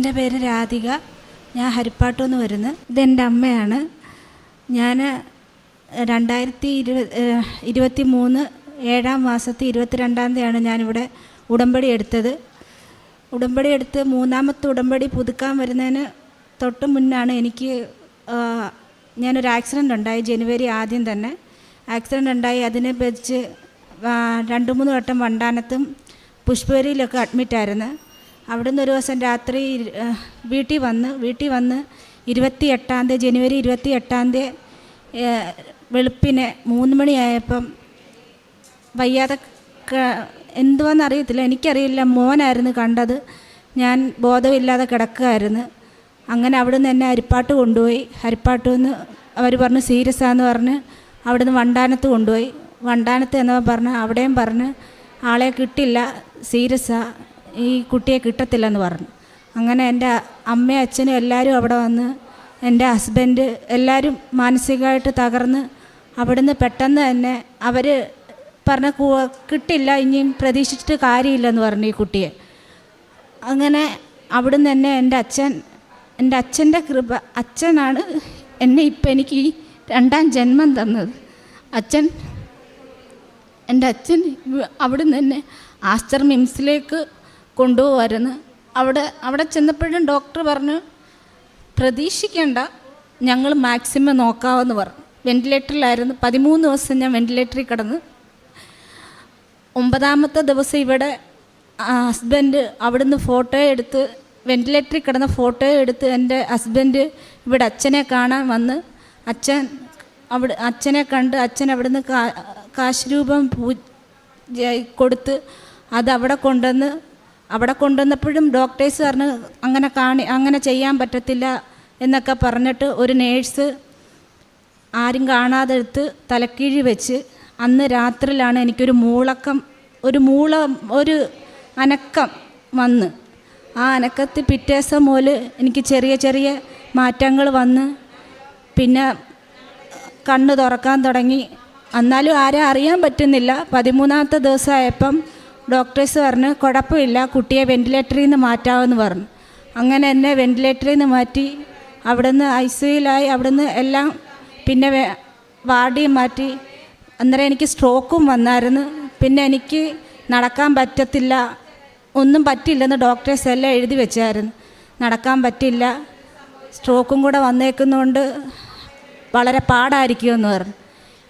എന്റെ പേര് രാധിക. ഞാൻ ഹരിപ്പാട്ടു നിന്ന് വരുന്നു ഇതെന്റെ അമ്മയാണ്. ഞാൻ രണ്ടായിരത്തി ഇരു ഇരുപത്തി മൂന്ന് ഏഴാം മാസത്തെ ഇരുപത്തിരണ്ടാം തീയതിയാണ് ഞാനിവിടെ ഉടമ്പടി എടുത്തത്. ഉടമ്പടി എടുത്ത് മൂന്നാമത്തെ ഉടമ്പടി പുതുക്കാൻ വരുന്നതിന് തൊട്ട് മുന്നാണ് എനിക്ക് ഞാനൊരു ആക്സിഡന്റ് ഉണ്ടായി ജനുവരി ആദ്യം തന്നെ. ആക്സിഡന്റ് ഉണ്ടായി. അതിനെ വെച്ച് രണ്ട് മൂന്ന് വട്ടം വണ്ടാനത്തും പുഷ്പേരിയിലൊക്കെ അഡ്മിറ്റായിരുന്നു. അവിടുന്ന് ഒരു ദിവസം രാത്രി വീട്ടിൽ വന്ന് വീട്ടിൽ വന്ന് ഇരുപത്തി എട്ടാം തീയതി ജനുവരി ഇരുപത്തി എട്ടാം തീയതി വെളുപ്പിന് മൂന്ന് മണിയായപ്പം വയ്യാതെ എന്തുവാന്ന് അറിയത്തില്ല. എനിക്കറിയില്ല മോനായിരുന്നു കണ്ടത്. ഞാൻ ബോധമില്ലാതെ കിടക്കുകയായിരുന്നു അങ്ങനെ അവിടുന്ന് എന്നെ അരിപ്പാട്ട് കൊണ്ടുപോയി. ഹരിപ്പാട്ട് നിന്ന് അവർ പറഞ്ഞു സീരിയസ് ആണെന്ന് പറഞ്ഞ് അവിടുന്ന് വണ്ടാനത്ത് കൊണ്ടുപോയി. വണ്ടാനത്ത് എന്നവൻ പറഞ്ഞ് അവിടെയും പറഞ്ഞ് ആളെ കിട്ടില്ല. സീരിയസാ ഈ കുട്ടിയെ കിട്ടത്തില്ലെന്ന് പറഞ്ഞു. അങ്ങനെ എന്റെ അമ്മയും അച്ഛനും എല്ലാവരും അവിടെ വന്ന് എന്റെ ഹസ്ബൻഡ് എല്ലാവരും മാനസികമായിട്ട് തകർന്ന് അവിടുന്ന് പെട്ടെന്ന് തന്നെ അവർ പറഞ്ഞ കിട്ടില്ല ഇനിയും പ്രതീക്ഷിച്ചിട്ട് കാര്യമില്ലെന്ന് പറഞ്ഞു ഈ കുട്ടിയെ. അങ്ങനെ അവിടുന്ന് തന്നെ എന്റെ അച്ഛൻ എന്റെ അച്ഛന്റെ കൃപ അച്ഛനാണ് എന്നെ ഇപ്പം എനിക്ക് ഈ രണ്ടാം ജന്മം തന്നത്. അച്ഛൻ എന്റെ അച്ഛൻ അവിടുന്ന് തന്നെ ആസ്റ്റർ മിംസിലേക്ക് കൊണ്ടുപോകായിരുന്നു അവിടെ അവിടെ ചെന്നപ്പോഴും ഡോക്ടർ പറഞ്ഞു പ്രതീക്ഷിക്കേണ്ട ഞങ്ങൾ മാക്സിമം നോക്കാമെന്ന് പറഞ്ഞു. വെന്റിലേറ്ററിലായിരുന്നു പതിമൂന്ന് ദിവസം ഞാൻ വെന്റിലേറ്ററിൽ കിടന്ന്. ഒമ്പതാമത്തെ ദിവസം ഇവിടെ ഹസ്ബൻഡ് അവിടുന്ന് ഫോട്ടോ എടുത്ത് വെന്റിലേറ്ററിൽ കിടന്ന ഫോട്ടോ എടുത്ത് എന്റെ ഹസ്ബൻഡ് ഇവിടെ അച്ഛനെ കാണാൻ വന്ന് അച്ഛൻ അവിടെ അച്ഛനെ കണ്ട് അച്ഛൻ അവിടുന്ന് കാശ് രൂപം പൂ കൊടുത്ത് അതവിടെ കൊണ്ടുവന്ന് അവിടെ കൊണ്ടുവന്നപ്പോഴും ഡോക്ടേഴ്സ് പറഞ്ഞ് അങ്ങനെ കാണി അങ്ങനെ ചെയ്യാൻ പറ്റത്തില്ല എന്നൊക്കെ പറഞ്ഞിട്ട് ഒരു നേഴ്സ് ആരും കാണാതെ എടുത്ത് തലക്കീഴി വെച്ച് അന്ന് രാത്രിയിലാണ് എനിക്കൊരു മൂളക്കം ഒരു മൂള ഒരു അനക്കം വന്ന്. ആ അനക്കത്തിൽ പിറ്റേ ദിവസം മുതൽ എനിക്ക് ചെറിയ ചെറിയ മാറ്റങ്ങൾ വന്ന്. പിന്നെ കണ്ണ് തുറക്കാൻ തുടങ്ങി. എന്നാലും ആരെ അറിയാൻ പറ്റുന്നില്ല. പതിമൂന്നാമത്തെ ദിവസമായപ്പം ഡോക്ടേഴ്സ് പറഞ്ഞു കുഴപ്പമില്ല കുട്ടിയെ വെന്റിലേറ്ററിൽ നിന്ന് മാറ്റാമെന്ന് പറഞ്ഞു. അങ്ങനെ എന്നെ വെന്റിലേറ്ററിൽ നിന്ന് മാറ്റി അവിടുന്ന് ഐ സിയിലായി അവിടുന്ന് എല്ലാം പിന്നെ വാർഡിയും മാറ്റി. അന്നേരം എനിക്ക് സ്ട്രോക്കും വന്നായിരുന്നു. പിന്നെ എനിക്ക് നടക്കാൻ പറ്റത്തില്ല ഒന്നും പറ്റില്ലെന്ന് ഡോക്ടേഴ്സ് എല്ലാം എഴുതി വെച്ചായിരുന്നു. നടക്കാൻ പറ്റില്ല സ്ട്രോക്കും കൂടെ വന്നേക്കുന്നതുകൊണ്ട് വളരെ പാടായിരിക്കുമെന്ന് പറഞ്ഞു.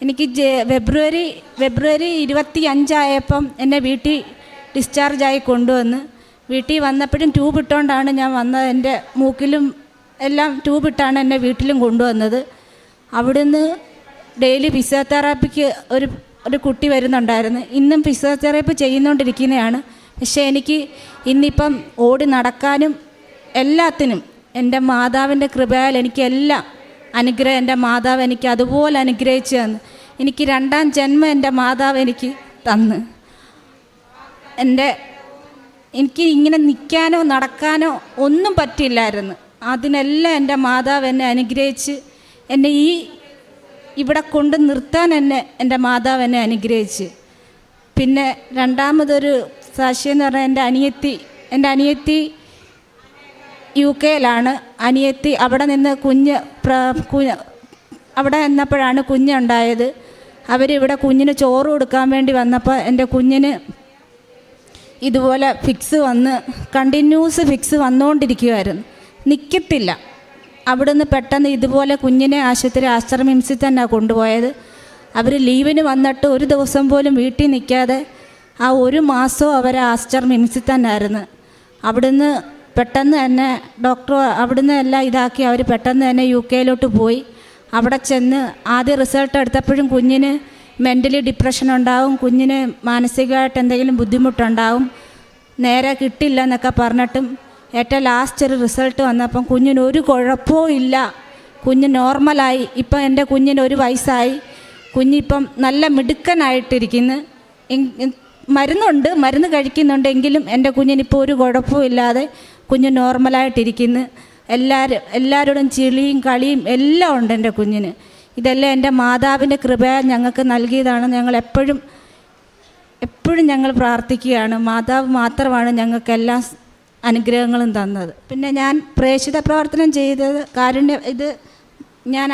എനിക്ക് ഫെബ്രുവരി ഫെബ്രുവരി ഇരുപത്തി അഞ്ചായപ്പം എന്നെ വീട്ടിൽ ഡിസ്ചാർജായി കൊണ്ടുവന്ന്. വീട്ടിൽ വന്നപ്പോഴും ട്യൂബ് ഇട്ടുകൊണ്ടാണ് ഞാൻ വന്നത്. എന്റെ മൂക്കിലും എല്ലാം ട്യൂബ് ഇട്ടാണ് എന്നെ വീട്ടിലും കൊണ്ടുവന്നത്. അവിടുന്ന് ഡെയിലി ഫിസിയോതെറാപ്പിക്ക് ഒരു ഒരു കുട്ടി വരുന്നുണ്ടായിരുന്നു. ഇന്നും ഫിസിയോതെറാപ്പി ചെയ്യുന്നുകൊണ്ടിരിക്കുന്നതാണ് പക്ഷേ എനിക്ക് ഇന്നിപ്പം ഓടി നടക്കാനും എല്ലാത്തിനും എന്റെ മാതാവിന്റെ കൃപയാൽ എനിക്ക് എല്ലാം അനുഗ്രഹം എന്റെ മാതാവ് എനിക്ക് അതുപോലെ അനുഗ്രഹിച്ചു തന്നു. എനിക്ക് രണ്ടാം ജന്മം എന്റെ മാതാവ് എനിക്ക് തന്ന്. എന്റെ എനിക്ക് ഇങ്ങനെ നിൽക്കാനോ നടക്കാനോ ഒന്നും പറ്റില്ലായിരുന്നു. അതിനെല്ലാം എന്റെ മാതാവ് എന്നെ അനുഗ്രഹിച്ച് എന്നെ ഈ ഇവിടെ കൊണ്ട് നിർത്താൻ എന്നെ എന്റെ മാതാവ് എന്നെ അനുഗ്രഹിച്ച്. പിന്നെ രണ്ടാമതൊരു സാക്ഷി എന്ന് പറഞ്ഞാൽ എന്റെ അനിയത്തി എന്റെ അനിയത്തി യു കെയിലാണ് അനിയത്തി അവിടെ നിന്ന് കുഞ്ഞ് കുഞ്ഞ് അവിടെ നിന്നപ്പോഴാണ് കുഞ്ഞുണ്ടായത്. അവരിവിടെ കുഞ്ഞിന് ചോറ് കൊടുക്കാൻ വേണ്ടി വന്നപ്പോൾ എന്റെ കുഞ്ഞിന് ഇതുപോലെ ഫിക്സ് വന്ന് കണ്ടിന്യൂസ് ഫിക്സ് വന്നുകൊണ്ടിരിക്കുമായിരുന്നു നിൽക്കത്തില്ല അവിടുന്ന് പെട്ടെന്ന് ഇതുപോലെ കുഞ്ഞിനെ ആശുപത്രി ആശ്രമിംസിൽ തന്നെ കൊണ്ടുപോയത്. അവർ ലീവിന് വന്നിട്ട് ഒരു ദിവസം പോലും വീട്ടിൽ നിൽക്കാതെ ആ ഒരു മാസവും അവർ ആശ്രമിംസിൽ തന്നെ ആയിരുന്നു അവിടുന്ന് പെട്ടെന്ന് തന്നെ ഡോക്ടർ അവിടുന്ന് എല്ലാം ഇതാക്കി. അവർ പെട്ടെന്ന് തന്നെ യു കെയിലോട്ട് പോയി. അവിടെ ചെന്ന് ആദ്യം റിസൾട്ട് എടുത്തപ്പോഴും കുഞ്ഞിന് മെന്റലി ഡിപ്രഷൻ ഉണ്ടാവും. കുഞ്ഞിന് മാനസികമായിട്ട് എന്തെങ്കിലും ബുദ്ധിമുട്ടുണ്ടാവും. നേരെ കിട്ടില്ല എന്നൊക്കെ പറഞ്ഞിട്ടും ഏറ്റവും ലാസ്റ്റ് ഒരു റിസൾട്ട് വന്നപ്പം കുഞ്ഞിന് ഒരു കുഴപ്പവും ഇല്ല. കുഞ്ഞ് നോർമലായി. ഇപ്പം എന്റെ കുഞ്ഞിന് ഒരു വയസ്സായി. കുഞ്ഞിപ്പം നല്ല മിടുക്കനായിട്ടിരിക്കുന്നു. മരുന്നുണ്ട് മരുന്ന് കഴിക്കുന്നുണ്ടെങ്കിലും എന്റെ കുഞ്ഞിനിപ്പോൾ ഒരു കുഴപ്പവും ഇല്ലാതെ കുഞ്ഞ് നോർമലായിട്ടിരിക്കുന്നു. എല്ലാവരും എല്ലാവരോടും ചിളിയും കളിയും എല്ലാം ഉണ്ട് എന്റെ കുഞ്ഞിന്. ഇതെല്ലാം എന്റെ മാതാവിന്റെ കൃപയാൽ ഞങ്ങൾക്ക് നൽകിയതാണ്. ഞങ്ങൾ എപ്പോഴും എപ്പോഴും ഞങ്ങൾ പ്രാർത്ഥിക്കുകയാണ്. മാതാവ് മാത്രമാണ് ഞങ്ങൾക്ക് ഞങ്ങൾക്കെല്ലാം അനുഗ്രഹങ്ങളും തന്നത്. പിന്നെ ഞാൻ പ്രേക്ഷിത പ്രവർത്തനം ചെയ്തത് കാരുണ്യ ഇത് ഞാൻ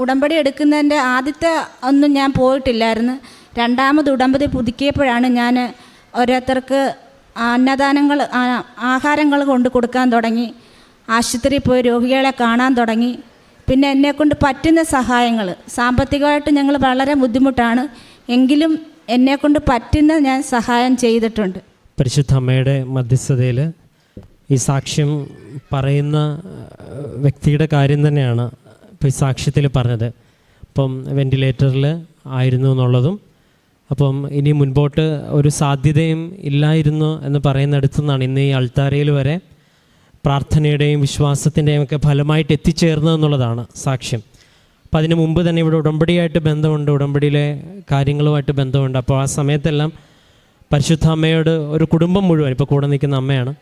ഉടമ്പടി എടുക്കുന്നതിന്റെ ആദ്യത്തെ ഒന്നും ഞാൻ പോയിട്ടില്ലായിരുന്നു. രണ്ടാമത് ഉടമ്പടി പുതുക്കിയപ്പോഴാണ് ഞാൻ ഓരോരുത്തർക്ക് അന്നദാനങ്ങൾ ആഹാരങ്ങൾ കൊണ്ട് കൊടുക്കാൻ തുടങ്ങി. ആശുപത്രിയിൽ പോയി രോഗികളെ കാണാൻ തുടങ്ങി. പിന്നെ എന്നെക്കൊണ്ട് പറ്റുന്ന സഹായങ്ങൾ. സാമ്പത്തികമായിട്ട് ഞങ്ങൾ വളരെ ബുദ്ധിമുട്ടാണ്. എങ്കിലും എന്നെക്കൊണ്ട് പറ്റുന്ന ഞാൻ സഹായം ചെയ്തിട്ടുണ്ട്. പരിശുദ്ധ അമ്മയുടെ മധ്യസ്ഥതയിൽ ഈ സാക്ഷ്യം പറയുന്ന വ്യക്തിയുടെ കാര്യം തന്നെയാണ്. ഇപ്പോൾ സാക്ഷ്യത്തിൽ പറഞ്ഞത്. അപ്പം വെന്റിലേറ്ററിൽ ആയിരുന്നു എന്നുള്ളതും അപ്പം ഇനി മുൻപോട്ട് ഒരു സാധ്യതയും ഇല്ലായിരുന്നു എന്ന് പറയുന്നിടത്തു നിന്നാണ് ഇന്ന് ഈ അൾത്താരയിൽ വരെ പ്രാർത്ഥനയുടെയും വിശ്വാസത്തിന്റെയും ഒക്കെ ഫലമായിട്ട് എത്തിച്ചേർന്നതെന്നുള്ളതാണ് സാക്ഷ്യം. അപ്പം അതിന് മുമ്പ് തന്നെ ഇവിടെ ഉടമ്പടിയായിട്ട് ബന്ധമുണ്ട് ഉടമ്പടിയിലെ കാര്യങ്ങളുമായിട്ട് ബന്ധമുണ്ട്. അപ്പോൾ ആ സമയത്തെല്ലാം പരിശുദ്ധ അമ്മയോട് ഒരു കുടുംബം മുഴുവൻ ഇപ്പോൾ കൂടെ നിൽക്കുന്ന അമ്മയാണ്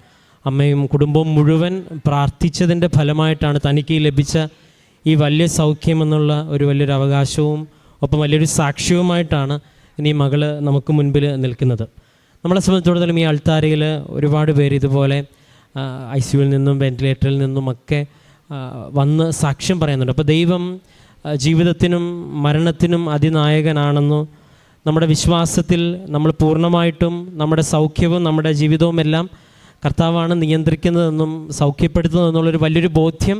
അമ്മയും കുടുംബവും മുഴുവൻ പ്രാർത്ഥിച്ചതിന്റെ ഫലമായിട്ടാണ് തനിക്ക് ലഭിച്ച ഈ വലിയ സൗഖ്യം എന്നുള്ള ഒരു വലിയൊരു അവകാശവും ഒപ്പം വലിയൊരു സാക്ഷ്യവുമായിട്ടാണ് ഇനി മകൾ നമുക്ക് മുൻപിൽ നിൽക്കുന്നത്. നമ്മളെ സംബന്ധിച്ചിടത്തോളം ഈ അൾത്താരയിൽ ഒരുപാട് പേര് ഇതുപോലെ ഐ സിയുവിൽ നിന്നും വെന്റിലേറ്ററിൽ നിന്നും ഒക്കെ വന്ന് സാക്ഷ്യം പറയുന്നുണ്ട്. അപ്പോൾ ദൈവം ജീവിതത്തിനും മരണത്തിനും അതിനായകനാണെന്നു നമ്മുടെ വിശ്വാസത്തിൽ നമ്മൾ പൂർണമായിട്ടും നമ്മുടെ സൗഖ്യവും നമ്മുടെ ജീവിതവും എല്ലാം കർത്താവാണ് നിയന്ത്രിക്കുന്നതെന്നും സൗഖ്യപ്പെടുത്തുന്നതെന്നുള്ളൊരു വലിയൊരു ബോധ്യം